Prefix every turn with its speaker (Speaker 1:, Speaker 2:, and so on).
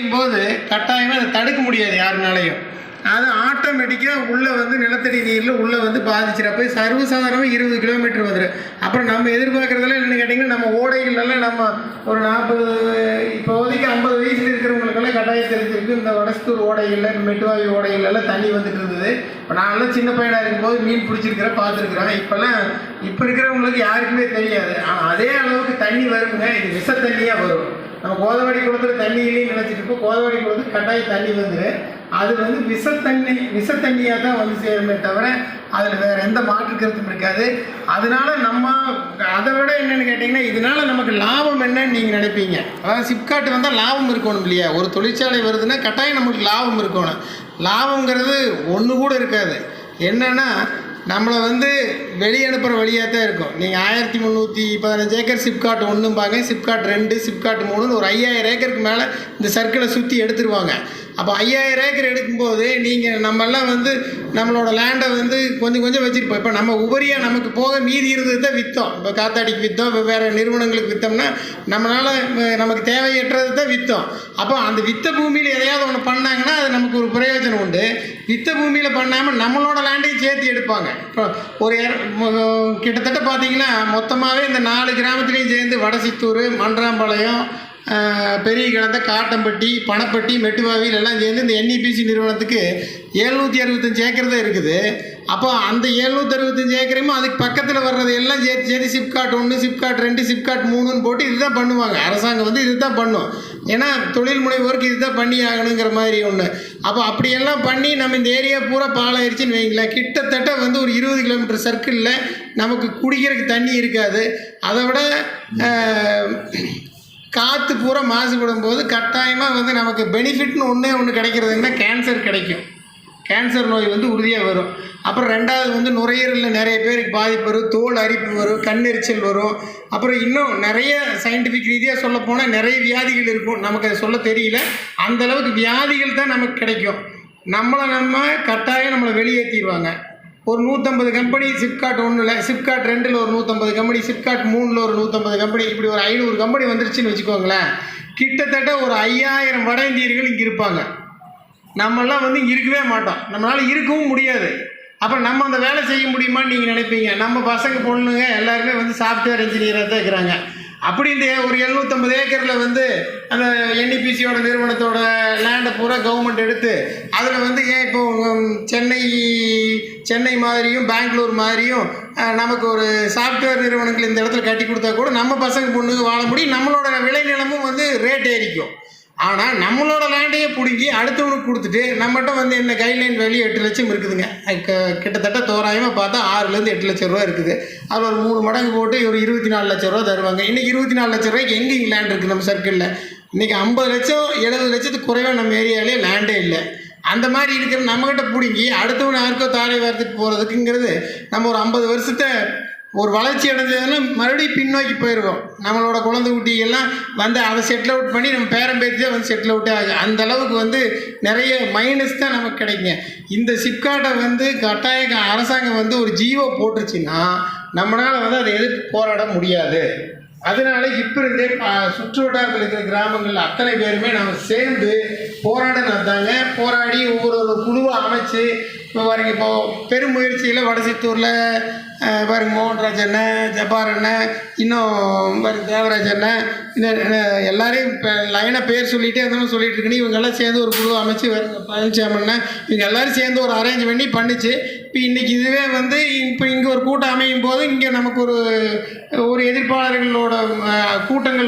Speaker 1: போது கட்டாயமாக அதை தடுக்க முடியாது யாருனாலையும். அது ஆட்டோமேட்டிக்காக உள்ளே வந்து நிலத்தடி நீரில் உள்ளே வந்து பாதிச்சிடப்ப சர்வசாதாரணமாக இருபது கிலோமீட்டர் வந்துடும் அப்புறம் நம்ம எதிர்பார்க்குறதெல்லாம் என்னென்னு கேட்டிங்கன்னா நம்ம ஓடைகள்லாம் நம்ம ஒரு நாற்பது இப்போதைக்கு ஐம்பது வயசில் இருக்கிறவங்களுக்கெல்லாம் கட்டாயம் தெரிஞ்சிருக்கு. இந்த வடஸ்தூர் ஓடைகளில் மெட்டுவாயு ஓடைகள்லாம் தண்ணி வந்துட்டு இருந்தது. இப்போ நான்லாம் சின்ன பையனாக இருக்கும்போது மீன் பிடிச்சிருக்கிறேன் பார்த்துருக்குறேன். இப்போல்லாம் இப்போ இருக்கிறவங்களுக்கு யாருக்குமே தெரியாது. ஆனால் அதே அளவுக்கு தண்ணி வருங்க. இது விஷ தண்ணியாக வரும். நம்ம கோதாவரி குளத்தில் தண்ணி இல்லைன்னு நினச்சிட்டு இருப்போம். கோதாவரி குளத்துக்கு கட்டாயம் தண்ணி வந்துரு அது வந்து விஷத்தண்ணி விஷத்தண்ணியாக தான் வந்து சேருமே தவிர அதில் வேற எந்த மாற்று கருத்தும் இருக்காது. அதனால நம்ம அதை விட என்னன்னு கேட்டிங்கன்னா இதனால நமக்கு லாபம் என்னன்னு நீங்கள் நினைப்பீங்க. அதாவது சிப்காட் வந்தால் லாபம் இருக்கணும் இல்லையா? ஒரு தொழிற்சாலை வருதுன்னா கட்டாயம் நமக்கு லாபம் இருக்கணும். லாபங்கிறது ஒன்று கூட இருக்காது. என்னென்னா நம்மளை வந்து வெளியே அனுப்புகிற வழியாக தான் இருக்கும். நீங்கள் ஆயிரத்தி முந்நூற்றி பதினஞ்சு ஏக்கர் சிப்காட் ஒன்றும்பாங்க சிப்காட் ரெண்டு சிப்காட் மூணுன்னு ஒரு ஐயாயிரம் ஏக்கருக்கு மேலே இந்த சர்க்கிளை சுற்றி எடுத்துருவாங்க. அப்போ ஐயாயிரம் ஏக்கர் எடுக்கும்போது நீங்கள் நம்மெல்லாம் வந்து நம்மளோட லேண்டை வந்து கொஞ்சம் கொஞ்சம் வச்சுருப்போம். இப்போ நம்ம உபரியாக நமக்கு போக மீதி இருந்தது தான் விற்றோம் இப்போ காத்தாடிக்கு விற்றோம் வேறு நிறுவனங்களுக்கு விற்றோம்னா நம்மளால் நமக்கு தேவையற்றது தான் விற்றோம் அப்போ அந்த வித்த பூமியில் எதையாவது ஒன்று பண்ணாங்கன்னா அது நமக்கு ஒரு பிரயோஜனம் உண்டு. வித்த பூமியில் பண்ணாமல் நம்மளோட லேண்டையும் சேர்த்து எடுப்பாங்க. இப்போ ஒரு கிட்டத்தட்ட பார்த்தீங்கன்னா மொத்தமாகவே இந்த நாலு கிராமத்துலேயும் சேர்ந்து வடசித்தூர் மன்றாம்பாளையம் பெரிய கிழந்த காட்டம்பட்டி பணப்பட்டி மெட்டுவாவில் எல்லாம் சேர்ந்து இந்த என்இபிசி நிறுவனத்துக்கு எழுநூற்றி அறுபத்தஞ்சு ஏக்கர் தான் இருக்குது. அப்போ அந்த எழுநூற்றி அறுபத்தஞ்சு ஏக்கரையும் அதுக்கு பக்கத்தில் வர்றது எல்லாம் சேர்த்து சேர்த்து சிப்காட் ஒன்று சிப்காட் ரெண்டு சிப்காட் மூணுன்னு போட்டு இதுதான் பண்ணுவாங்க. அரசாங்கம் வந்து இதுதான் பண்ணும். ஏன்னா தொழில் முனைவோருக்கு இதுதான் பண்ணி ஆகணுங்கிற மாதிரி ஒன்று அப்போ அப்படியெல்லாம் பண்ணி நம்ம இந்த ஏரியா பூரா பாலாயிருச்சுன்னு வைங்களேன். கிட்டத்தட்ட வந்து ஒரு இருபது கிலோமீட்டர் சர்க்கிளில் நமக்கு குடிக்கிறதுக்கு தண்ணி இருக்காது. அதை விட காற்று பூரா மாசுபடும் போது கட்டாயமாக வந்து நமக்கு பெனிஃபிட்னு ஒன்றே ஒன்று கிடைக்கிறதுன்னா கேன்சர் கிடைக்கும். கேன்சர் நோய் வந்து உறுதியாக வரும். அப்புறம் ரெண்டாவது வந்து நுரையீரலில் நிறைய பேருக்கு பாதிப்பு வரும். தோல் அரிப்பு வரும். கண்ணெரிச்சல் வரும். அப்புறம் இன்னும் நிறைய சயின்டிஃபிக் ரீதியாக சொல்ல போனால் நிறைய வியாதிகள் இருக்கும். நமக்கு அதை சொல்ல தெரியல. அந்த அளவுக்கு வியாதிகள் தான் நமக்கு கிடைக்கும். நம்மளை நம்ம கட்டாயம் நம்மளை வெளியேற்றிடுவாங்க ஒரு நூற்றம்பது கம்பெனி சிப்காட் ஒன்றில் சிப்காட் ரெண்டில் ஒரு நூற்றம்பது கம்பெனி சிப்காட் மூணில் ஒரு நூற்றம்பது கம்பெனி இப்படி ஒரு ஐநூறு கம்பெனி வந்துருச்சுன்னு வச்சுக்கோங்களேன். கிட்டத்தட்ட ஒரு ஐயாயிரம் வட இந்தியர்கள் இங்கே இருப்பாங்க. நம்மெல்லாம் வந்து இங்கே இருக்கவே மாட்டோம். நம்மளால் இருக்கவும் முடியாது. அப்புறம் நம்ம அந்த வேலை செய்ய முடியுமான்னு நீங்கள் நினைப்பீங்க. நம்ம பசங்க பொண்ணுங்க எல்லாருமே வந்து சாஃப்ட்வேர் இன்ஜினியராக தான் இருக்கிறாங்க. அப்படின்ட்டு ஒரு எழுநூத்தம்பது ஏக்கரில் வந்து அந்த என்இபிசியோட நிறுவனத்தோட லேண்டை பூரா கவர்மெண்ட் எடுத்து அதில் வந்து ஏன் இப்போ சென்னை சென்னை மாதிரியும் பெங்களூர் மாதிரியும் நமக்கு ஒரு சாஃப்ட்வேர் நிறுவனங்கள் இந்த இடத்துல கட்டி கொடுத்தா கூட நம்ம பசங்க பொண்ணுங்க வாழ முடியும். நம்மளோட விளைநிலமும் வந்து ரேட் ஏறிக்கும். ஆனால் நம்மளோட லேண்டையே பிடுங்கி அடுத்தவனுக்கு கொடுத்துட்டு நம்மகிட்ட வந்து என்ன கைட்லைன் வேல்யூ எட்டு லட்சம் இருக்குதுங்க. க- கிட்டத்தட்ட தோராயமாக பார்த்தா ஆறுலேருந்து எட்டு லட்ச ரூபா இருக்குது. அதில் ஒரு மூணு மடங்கு போட்டு ஒரு இருபத்தி நாலு லட்ச ரூபா தருவாங்க. இன்றைக்கி இருபத்தி நாலு லட்ச ரூபாய்க்கு எங்கே இங்கே லேண்ட் இருக்குது நம்ம சர்க்கிளில் இன்றைக்கி ஐம்பது லட்சம் எழுபது லட்சத்துக்கு குறைவாக நம்ம ஏரியாவிலே லேண்டே இல்லை. அந்த மாதிரி இருக்கிற நம்மகிட்ட பிடுங்கி அடுத்தவன் யாருக்கோ தாரை வார்த்துட்டு போகிறதுக்குங்கிறது நம்ம ஒரு ஐம்பது வருஷத்தை ஒரு வளர்ச்சி அடைஞ்சதுன்னா மறுபடியும் பின்னோக்கி போயிடுவோம் நம்மளோட குழந்தை குட்டிகள்லாம் வந்து அதை செட்டில் அவுட் பண்ணி நம்ம பேரம் பேத்தி வந்து செட்டில் அவுட்டே ஆகும் அந்த அளவுக்கு வந்து நிறைய மைனஸ் தான் நமக்கு கிடைக்குங்க. இந்த சிப்காட்டை வந்து கட்டாய அரசாங்கம் வந்து ஒரு ஜீவோ போட்டுருச்சுன்னா நம்மளால் வந்து அதை எதிர்த்து போராட முடியாது. அதனால இப்போ இருந்தே ப- சுற்று வட்டாரத்தில் இருக்கிற கிராமங்களில் அத்தனை பேருமே நம்ம சேர்ந்து போராடணும் தாங்க போராடி ஒவ்வொரு ஒரு குழுவை அமைச்சு இப்போ பாருங்க இப்போ பெரும் முயற்சியில் வடசித்தூரில் அஹ், மோகன்ராஜ் அண்ணன் ஜப்பார் அண்ணன் இன்னும் பாருங்க தேவராஜ் அண்ணன் இன்னும் எல்லாரையும் இப்போ லைனாக பேர் சொல்லிகிட்டே இருந்தாலும் சொல்லிட்டு இருக்கணும். இவங்கெல்லாம் சேர்ந்து ஒரு குழு அமைச்சு பழனிசாமி அண்ணன் இவங்க எல்லோரும் சேர்ந்து ஒரு அரேஞ்ச் பண்ணி பண்ணிச்சு. இப்போ இன்றைக்கி இதுவே வந்து இப்போ இங்கே ஒரு கூட்டம் அமையும் போது இங்கே நமக்கு ஒரு ஒரு எதிர்ப்பாளர்களோட கூட்டங்கள்